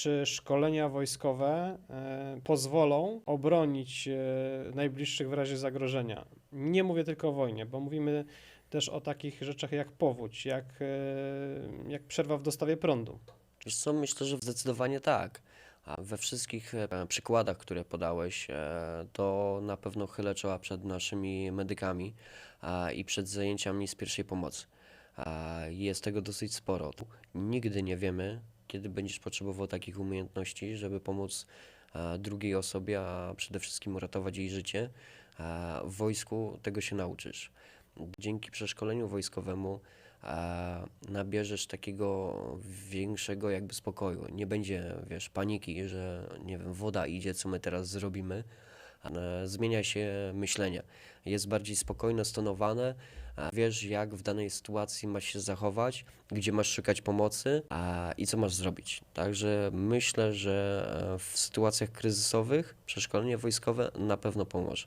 czy szkolenia wojskowe e, pozwolą obronić e, najbliższych w razie zagrożenia. Nie mówię tylko o wojnie, bo mówimy też o takich rzeczach jak powódź, jak, e, jak przerwa w dostawie prądu. Wiesz co, myślę, że zdecydowanie tak. A we wszystkich przykładach, które podałeś, to na pewno chylę czoła przed naszymi medykami i przed zajęciami z pierwszej pomocy. Jest tego dosyć sporo. Nigdy nie wiemy, kiedy będziesz potrzebował takich umiejętności, żeby pomóc e, drugiej osobie, a przede wszystkim uratować jej życie. A W wojsku tego się nauczysz. Dzięki przeszkoleniu wojskowemu a nabierzesz takiego większego jakby spokoju. Nie będzie, wiesz, paniki, że nie wiem, woda idzie, co my teraz zrobimy. E, Zmienia się myślenie. Jest bardziej spokojne, stonowane. a Wiesz, jak w danej sytuacji masz się zachować, gdzie masz szukać pomocy a, i co masz zrobić. Także myślę, że e, w sytuacjach kryzysowych przeszkolenie wojskowe na pewno pomoże.